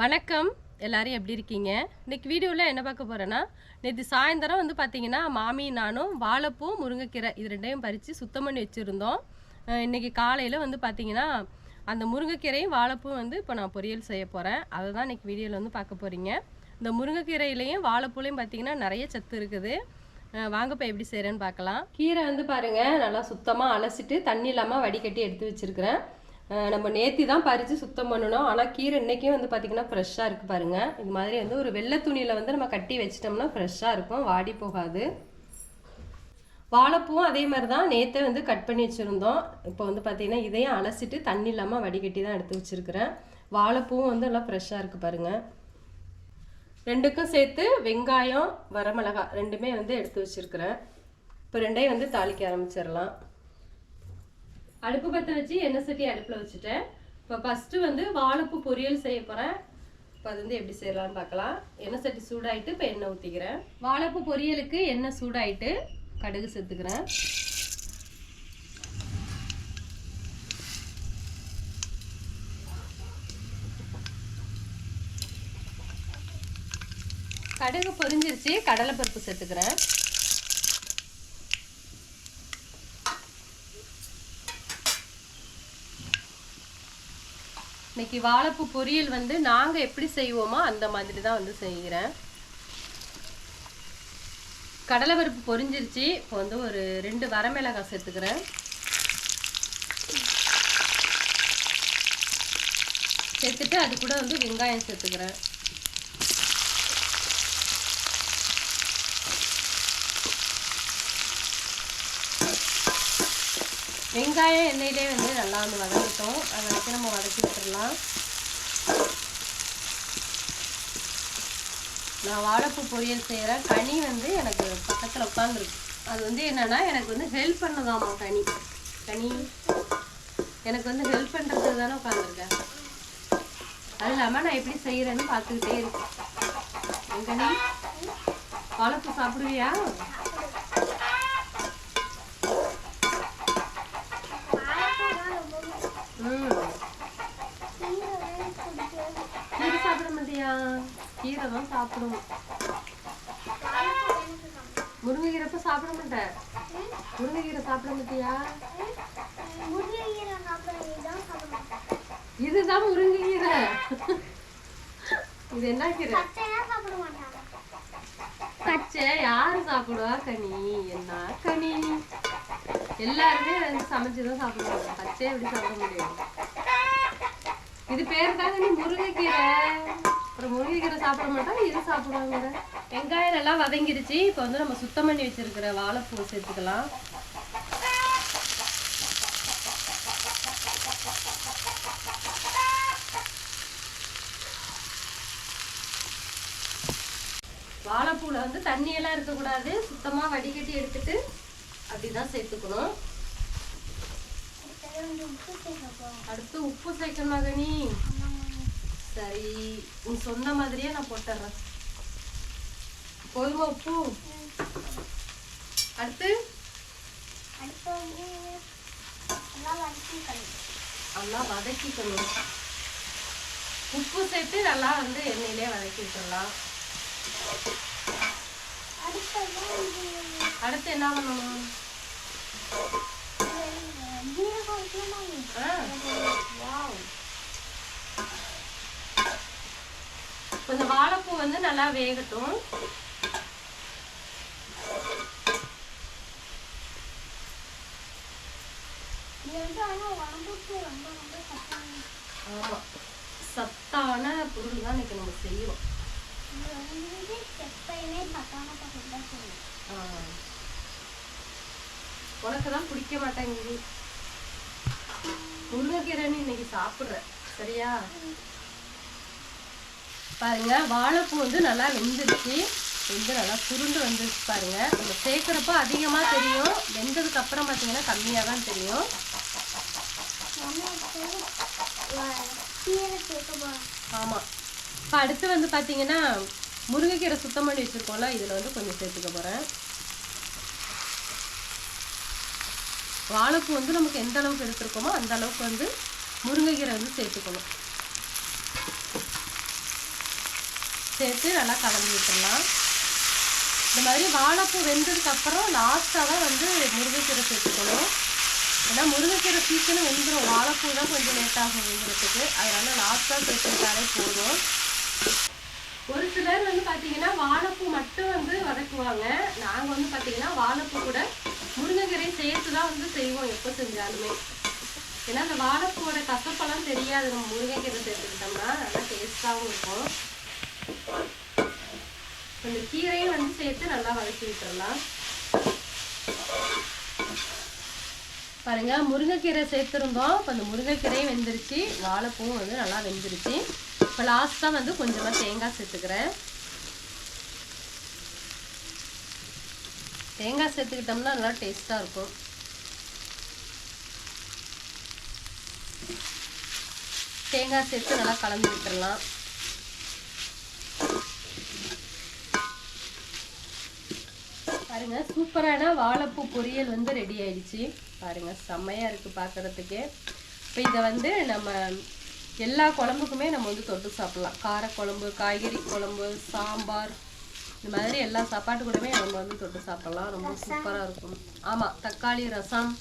வணக்கம். எல்லாரும் எப்படி இருக்கீங்க? இன்னைக்கு வீடியோவில் என்ன பார்க்க போகிறேன்னா நேற்று சாயந்தரம் வந்து பார்த்தீங்கன்னா மாமி நானும் வாழைப்பூ முருங்கைக்கீரை இது ரெண்டையும் பறித்து சுத்தம் பண்ணி வச்சுருந்தோம். இன்றைக்கி இன்னைக்கு காலையில் வந்து பார்த்தீங்கன்னா அந்த முருங்கைக்கீரையும் வாழைப்பூ வந்து இப்போ நான் பொரியல் செய்ய போகிறேன் அதை தான் இன்றைக்கி வீடியோவில் வந்து பார்க்க போகிறீங்க இந்த முருங்கைக்கீரையிலையும் வாழைப்பூலையும் பார்த்தீங்கன்னா நிறைய சத்து இருக்குது. வாங்கப்போ எப்படி செய்கிறேன்னு பார்க்கலாம். கீரை வந்து பாருங்கள் நல்லா சுத்தமாக அலசிட்டு தண்ணி இல்லாமல் வடிகட்டி எடுத்து வச்சுருக்கிறேன். நம்ம நேத்தி தான் பறித்து சுத்தம் பண்ணணும். ஆனால் கீரை இன்றைக்கும் வந்து பார்த்திங்கன்னா ஃப்ரெஷ்ஷாக இருக்குது பாருங்கள் இது மாதிரி வந்து ஒரு வெள்ளை துணியில் வந்து நம்ம கட்டி வச்சிட்டோம்னா ஃப்ரெஷ்ஷாக இருக்கும். வாடி போகாது. வாழைப்பூவும் அதே மாதிரி தான். நேற்றே வந்து கட் பண்ணி வச்சுருந்தோம். இப்போ வந்து பார்த்திங்கன்னா இதையும் அலசிட்டு தண்ணி இல்லாமல் வடிகட்டி தான் எடுத்து வச்சுருக்கிறேன். வாழைப்பூவும் வந்து நல்லா ஃப்ரெஷ்ஷாக இருக்குது பாருங்கள் ரெண்டுக்கும் சேர்த்து வெங்காயம் வரமிளகாய் ரெண்டுமே வந்து எடுத்து வச்சுருக்கிறேன். இப்போ ரெண்டையும் வந்து தாளிக்க ஆரம்பிச்சிடலாம். அடுப்பு பற்ற வச்சு எண்ணெய் சட்டி அடுப்பில் வச்சுட்டேன். இப்போ ஃபஸ்ட்டு வந்து வாழைப்பூ பொரியல் செய்ய போகிறேன் இப்போ அது வந்து எப்படி செய்யலாம்னு பார்க்கலாம் எண்ணெய் சட்டி சூடாயிட்டு இப்போ எண்ணெய் ஊற்றிக்கிறேன் வாழைப்பூ பொரியலுக்கு எண்ணெய் சூடாயிட்டு கடுகு சேர்த்துக்கிறேன் கடுகு பொரிஞ்சிருச்சு கடலைப்பருப்பு சேர்த்துக்கிறேன் இன்னைக்கு வாழைப்பூ பொரியல் வந்து நாங்கள் எப்படி செய்வோமோ அந்த மாதிரி தான் வந்து செய்கிறேன். கடலை பருப்பு பொரிஞ்சிருச்சு. இப்போ வந்து ஒரு ரெண்டு வரமிளகாய் சேர்த்துக்கிறேன். சேர்த்துட்டு அது கூட வந்து வெங்காயம் சேர்த்துக்கிறேன். வெங்காயம் எண்ணெயிலே வந்து நல்லா வந்து வதங்கிட்டோம் அதை வச்சு நம்ம வதக்கி விட்டுடலாம் நான் வாழைப்பூ பொரியல் செய்கிறேன் கனி வந்து எனக்கு பக்கத்தில் உட்காந்துருக்கு அது வந்து என்னென்னா எனக்கு வந்து ஹெல்ப் பண்ணதாம்மா கனி. கனி எனக்கு வந்து ஹெல்ப் பண்ணுறது தானே உட்காந்துருக்கேன் அது இல்லாமல் நான் எப்படி செய்கிறேன்னு பார்த்துக்கிட்டே இருக்கேன். என் கனி வாழைப்பூ சாப்பிடுவியா? கீரை சாப்பிட மாட்டியா? கீரை தான் சாப்பிடுவோம் முருங்கைக்கீரைப்ப சாப்பிட மாட்டேன் முருங்கைக்கீரை சாப்பிட மாட்டியா? இதுதான் முருங்கைக்கீரை. இது என்ன கீரை? பச்சை. யாரு சாப்பிடுவா கனி? என்ன கனி? எல்லாருமே வந்து சமைச்சுதான் சாப்பிடுவாங்க. பச்சை எப்படி சாப்பிட முடியும் இது பேர் தாங்க நீ முருங்கைக்கீரை? அப்புறம் முருங்கைக்கீரை சாப்பிட மாட்டோம் இது சாப்பிடுவாங்க. வெங்காயம் நல்லா வதங்கிடுச்சு. இப்போ வந்து நம்ம சுத்தம் பண்ணி வச்சிருக்கிற வாழைப்பூ சேர்த்துக்கலாம். வாழைப்பூவில் வந்து தண்ணியெல்லாம் இருக்கக்கூடாது. சுத்தமாக வடிகட்டி எடுத்துட்டு அப்படிதான் சேர்த்துக்கணும். அடுத்து உப்பு சேர்க்கணும் மகனி. சரி நீ சொன்ன மாதிரியே நான் போட்டுறேன். போதுமா உப்பு? அடுத்து? நல்லா வதக்கிக்கணும். உப்பு சேர்த்து நல்லா வந்து எண்ணெயிலே வதக்கி அடுத்து என்ன பண்ணணும்? கொஞ்சம் வாழைப்பூ வந்து நல்லா வேகட்டும். சத்தான பொருள் தான் இன்னைக்கு நம்ம செய்யறோம். ஆ. உனக்கு தான் பிடிக்க மாட்டேங்குது முருங்கைக்கீரைன்னு இன்னைக்கு சாப்பிட்ற சரியா? பாருங்க வாழைப்பூ வந்து நல்லா வெந்துருச்சு. வெந்து நல்லா சுருண்டு வந்துருச்சு பாருங்க. நம்ம சேர்க்குறப்ப அதிகமாக தெரியும். வெந்ததுக்கு அப்புறம் பார்த்தீங்கன்னா கம்மியாக தான் தெரியும். ஆமாம் இப்போ அடுத்து வந்து பார்த்தீங்கன்னா முருங்கைக்கீரை சுத்தம் பண்ணி வச்சுருக்கோம்ல இதில் வந்து கொஞ்சம் சேர்த்துக்க போகிறேன் வாழைப்பூ வந்து நமக்கு எந்த அளவுக்கு எடுத்திருக்கோமோ அந்த அளவுக்கு வந்து முருங்கைக்கீரை வந்து சேர்த்துக்கணும். சேர்த்து நல்லா கலந்து விட்டுடலாம். இந்த மாதிரி வாழைப்பூ வெந்ததுக்கப்புறம் லாஸ்ட்டாக தான் வந்து முருங்கைக்கீரை சேர்த்துக்கணும். ஏன்னா முருங்கைக்கீரை சீக்கிரம் வெந்துடும் வாழைப்பூ தான் கொஞ்சம் லேட்டாகும் வெந்துறதுக்கு. அதனால லாஸ்ட்டாக சேர்த்துக்கிட்டாலே போதும். ஒரு சிலர் வந்து பார்த்தீங்கன்னா வாழைப்பூ மட்டும் வந்து வதக்குவாங்க. நாங்கள் வந்து பார்த்தீங்கன்னா வாழைப்பூ கூட சேர்த்து தான் வந்து செய்வோம் எப்போ செஞ்சாலுமே. ஏன்னா அந்த வாழைப்பூவோட கசப்பெல்லாம் தெரியாது. நம்ம முருங்கைக்கீரை சேர்த்துக்கிட்டோம்னா நல்லா டேஸ்ட்டாகவும் இருக்கும். அந்த கீரையும் வந்து சேர்த்து நல்லா வதக்கி விட்டுடலாம் பாருங்க முருங்கைக்கீரை சேர்த்துருந்தோம். இப்போ அந்த முருங்கைக்கீரையும் வெந்துருச்சு. வாழைப்பூவும் வந்து நல்லா வெந்துருச்சு. இப்போ லாஸ்ட்டாக வந்து கொஞ்சமாக தேங்காய் சேர்த்துக்கிறேன். தேங்காய் சேர்த்துக்கிட்டோம்னா நல்லா டேஸ்ட்டாக இருக்கும். தேங்காய் சேர்த்து நல்லா கலந்து விட்டுறலாம். பாருங்க சூப்பரான வாழைப்பூ பொரியல் வந்து ரெடி ஆயிடுச்சு. பாருங்க செம்மையா இருக்கு பார்க்கறதுக்கு இப்போ இதை வந்து நம்ம எல்லா குழம்புக்குமே நம்ம வந்து தொட்டு சாப்பிடலாம். காரக்குழம்பு காய்கறி குழம்பு சாம்பார் இந்த மாதிரி எல்லா சாப்பாட்டு கூடவே நம்ம வந்து தொட்டு சாப்பிடலாம். ரொம்ப சூப்பராக இருக்கும். ஆமாம் தக்காளி ரசம்.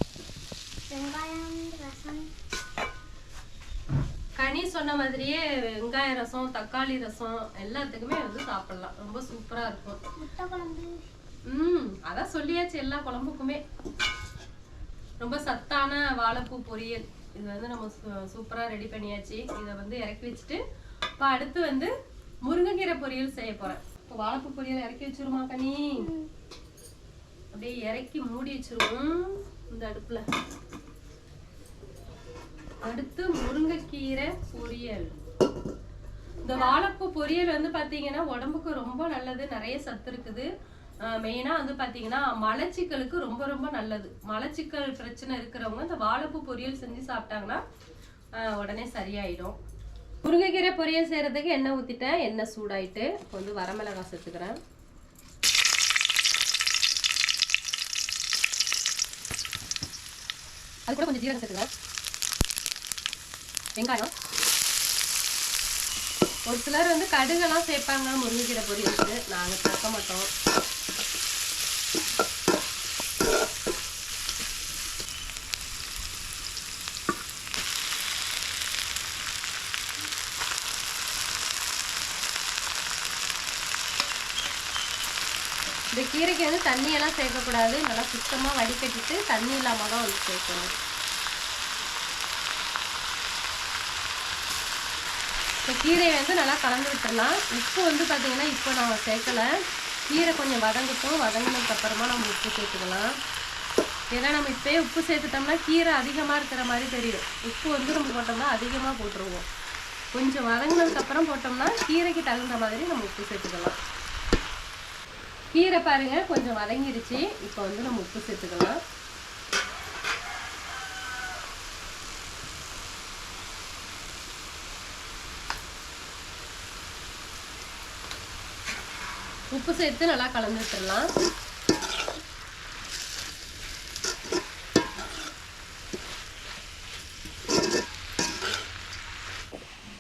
கனி சொன்ன மாதிரியே வெங்காய ரசம் தக்காளி ரசம் எல்லாத்துக்குமே வந்து சாப்பிடலாம். ரொம்ப சூப்பராக இருக்கும். ம் அதான் சொல்லியாச்சு எல்லா குழம்புக்குமே. ரொம்ப சத்தான வாழைப்பூ பொரியல். இது வந்து நம்ம சூ- சூப்பரா ரெடி பண்ணியாச்சு. இதை வந்து இறக்கி வச்சுட்டு இப்போ அடுத்து வந்து முருங்கைக்கீரை பொரியல் செய்ய போறேன். இப்போ வாழைப்பு பொரியல் இறக்கி வச்சிருமா கனி? அப்படியே இறக்கி மூடி வச்சிருவோம் இந்த அடுப்புல. அடுத்து முருங்கைக்கீரை பொரியல். இந்த வாழைப்பூ பொரியல் வந்து பார்த்தீங்கன்னா உடம்புக்கு ரொம்ப நல்லது நிறைய சத்து இருக்குது. மெயினாக வந்து பார்த்தீங்கன்னா மலச்சிக்கலுக்கு ரொம்ப ரொம்ப நல்லது. மலச்சிக்கல் பிரச்சனை இருக்கிறவங்க இந்த வாழைப்பூ பொரியல் செஞ்சு சாப்பிட்டாங்கன்னா உடனே சரியாயிடும். முருங்கைக்கீரை பொரியல் செய்கிறதுக்கு எண்ணெய் ஊற்றிட்டேன் எண்ணெய் சூடாயிட்டு இப்போ வந்து வரமிளகாய் சேர்த்துக்கிறேன். அது கூட கொஞ்சம் ஜீரகம் சேர்த்துக்கிறேன். வெங்காயம். ஒரு சிலர் வந்து கடுகெல்லாம் சேர்ப்பாங்க முருங்கைக்கீரை பொரியலுக்கு. நாங்கள் சேர்க்க மாட்டோம் இந்த கீரைக்கு வந்து தண்ணியெல்லாம் சேர்க்கக்கூடாது. நல்லா சுத்தமாக வடிகட்டிட்டு தண்ணி இல்லாமல் தான் வந்து சேர்க்கணும். இப்போ கீரையை வந்து நல்லா கலந்து விட்டுடலாம் உப்பு வந்து பார்த்தீங்கன்னா இப்போ நான் சேர்க்கலை. கீரை கொஞ்சம் வதங்கட்டும். வதங்கினதுக்கப்புறமா நம்ம உப்பு சேர்த்துக்கலாம். ஏன்னா நம்ம இப்போயே உப்பு சேர்த்துட்டோம்னா கீரை அதிகமாக இருக்கிற மாதிரி தெரியும். உப்பு வந்து நம்ம போட்டோம்னா அதிகமாக போட்டுருவோம். கொஞ்சம் வதங்கினதுக்கப்புறம் போட்டோம்னா கீரைக்கு தகுந்த மாதிரி நம்ம உப்பு சேர்த்துக்கலாம். கீரை பாருங்க கொஞ்சம் வதங்கிருச்சு. இப்போ வந்து நம்ம உப்பு சேர்த்துக்கலாம். உப்பு சேர்த்து நல்லா கலந்துட்டுலாம்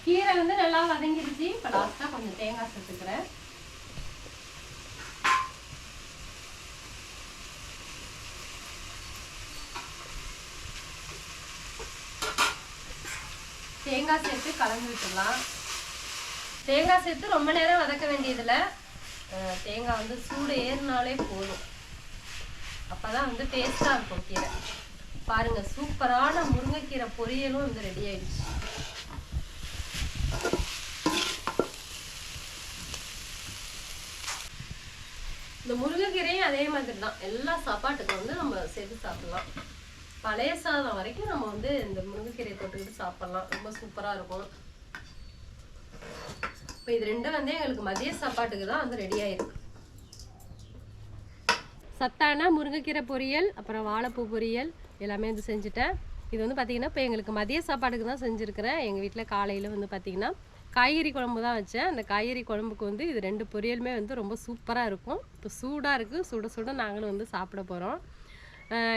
கீரை வந்து நல்லா வதங்கிருச்சு. இப்போ லாஸ்ட்டாக கொஞ்சம் தேங்காய் சேர்த்துக்கிறேன். தேங்காய் சேர்த்து கலந்து விட்டுடலாம். தேங்காய் சேர்த்து ரொம்ப நேரம் வதக்க வேண்டியதில்லை. தேங்காய் வந்து சூடு ஏறினாலே போதும். அப்போதான் வந்து டேஸ்ட்டாக இருக்கும் கீரை. பாருங்க சூப்பரான முருங்கைக்கீரை பொரியலும் வந்து ரெடி ஆயிடுச்சு. இந்த முருங்கைக்கீரையும் அதே மாதிரி தான் எல்லா சாப்பாட்டுக்கும் வந்து நம்ம சேர்த்து சாப்பிடலாம். பழைய சாதம் வரைக்கும் நம்ம வந்து இந்த முருங்கைக்கீரையை தொட்டுக்கிட்டு சாப்பிட்லாம். ரொம்ப சூப்பராக இருக்கும். இப்போ இது ரெண்டும் வந்து எங்களுக்கு மதிய சாப்பாட்டுக்கு தான் வந்து ரெடி ஆயிருக்கு. சத்தான முருங்கைக்கீரை பொரியல் அப்புறம் வாழைப்பூ பொரியல் எல்லாமே வந்து செஞ்சுட்டேன். இது வந்து பார்த்தீங்கன்னா இப்போ எங்களுக்கு மதிய சாப்பாட்டுக்கு தான் செஞ்சுருக்கிறேன். எங்கள் வீட்டில் காலையில் வந்து பார்த்தீங்கன்னா காய்கறி குழம்பு தான் வச்சேன். அந்த காய்கறி குழம்புக்கு வந்து இது ரெண்டு பொரியலுமே வந்து ரொம்ப சூப்பராக இருக்கும். இப்போ சூடாக இருக்குது சுட சுட நாங்களும் வந்து சாப்பிட போகிறோம்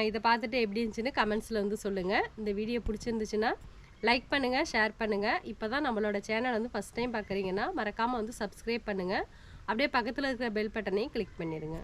இதை பார்த்துட்டு எப்படி இருந்துச்சுன்னு கமெண்ட்ஸில் வந்து சொல்லுங்கள் இந்த வீடியோ பிடிச்சிருந்துச்சுன்னா லைக் பண்ணுங்கள் ஷேர் பண்ணுங்கள் இப்போ தான் நம்மளோட சேனல் வந்து ஃபஸ்ட் டைம் பார்க்குறீங்கன்னா மறக்காமல் வந்து சப்ஸ்கிரைப் பண்ணுங்கள் அப்படியே பக்கத்தில் இருக்கிற பெல் பட்டனையும் கிளிக் பண்ணிடுங்க.